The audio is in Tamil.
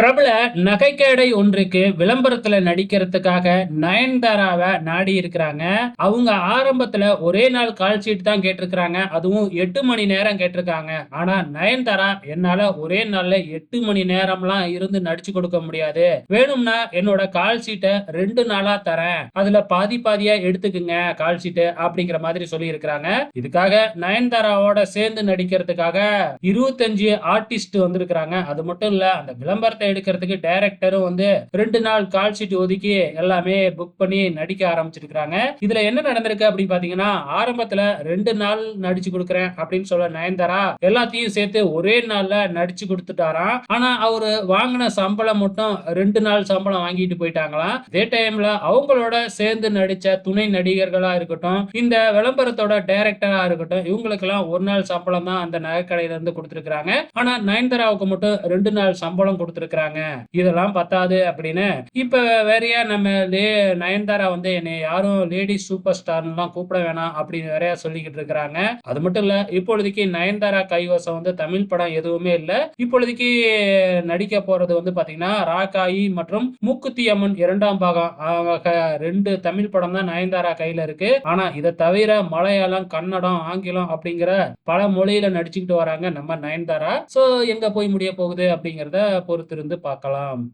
பிரபல நகைக்கேடை ஒன்றுக்கு விளம்பரத்துல நடிக்கிறதுக்காக நயன்தாராவை நாடி இருக்கிறாங்க. அவங்க ஆரம்பத்துல ஒரே நாள் கால் ஷீட் தான் கேட்டிருக்கிறாங்க. அதுவும் எட்டு மணி நேரம் கேட்டிருக்காங்க. ஆனா நயன்தாரா என்னால ஒரே நாள்ல எட்டு மணி நேரம்லாம் இருந்து நடிச்சு கொடுக்க முடியாது. வேணும்னா என்னோட கால் ஷீட்டை ரெண்டு நாளா தரேன். அதுல பாதி பாதியா எடுத்துக்குங்க கால் ஷீட்டு அப்படிங்கிற மாதிரி சொல்லி இருக்கிறாங்க இதுக்காக நயன்தாராவோட சேர்ந்து நடிக்கிறதுக்காக இருபத்தஞ்சு ஆர்டிஸ்ட் வந்திருக்கிறாங்க. அது மட்டும் இல்ல அந்த விளம்பரத்தை எடுக்கிறதுக்கு டைரக்டரும் வந்து ரெண்டு நாள் கால் ஷீட் ஒதுக்கி எல்லாமே புக் பண்ணி நடிக்க ஆரம்பிச்சிருக்கிறாங்க. இதுல என்ன நடந்திருக்கு அப்படின்னு பாத்தீங்கன்னா ஆரம்பத்துல ரெண்டு நாள் நடிச்சு கொடுக்குறேன் அப்படின்னு சொல்ல நயன்தாரா எல்லாத்தையும் சேர்த்து ஒரே நாள்ல நடிச்சு கொடுத்துட்டாராம். ஆனா அவரு வாங்கின சம்பளம் மட்டும் ரெண்டு நாள் சம்பளம் வாங்கிட்டு போயிட்டாங்களாம். அதே டைம்ல அவங்களோட சேர்ந்து நடிச்ச துணை நடிகர்களா இருக்கட்டும் இந்த விளம்பரத்தோட டைரக்டரா இருக்கட்டும் இவங்களுக்கு எல்லாம் ஒரு நாள் சம்பளம் தான் அந்த நகைக்கடையில இருந்து கொடுத்துருக்காங்க ஆனா நயன்தாராவுக்கு மட்டும் ரெண்டு நாள் சம்பளம் கொடுத்துருக்காங்க இதெல்லாம் பத்தாது அப்படின்னு. இப்ப வேறையா நம்ம லே நயன்தாரா வந்து என்னை யாரும் லேடி சூப்பர் ஸ்டார்லாம் கூப்பிட வேணாம் அப்படின்னு வேறையா சொல்லிக்கிட்டு இருக்கிறாங்க. அது மட்டும் இல்ல இப்பொழுதைக்கு நயன்தாரா கைவசம் வந்து தமிழ் படம் எதுவுமே இல்ல. இப்பொழுதைக்கு நடிக்க போறது வந்து பாத்தீங்கன்னா ராக்காயி மற்றும் மூக்குத்தி அம்மன் இரண்டாம் பாகம். ரெண்டு தமிழ் படம் தான் நயன்தாரா கையில இருக்கு. ஆனா இதை தவிர மலையாளம் கன்னடம் ஆங்கிலம் அப்படிங்கிற பல மொழியில நடிச்சுக்கிட்டு வராங்க நம்ம நயன்தாரா. சோ எங்க போய் முடிய போகுது அப்படிங்கறத இருந்து பார்க்கலாம்.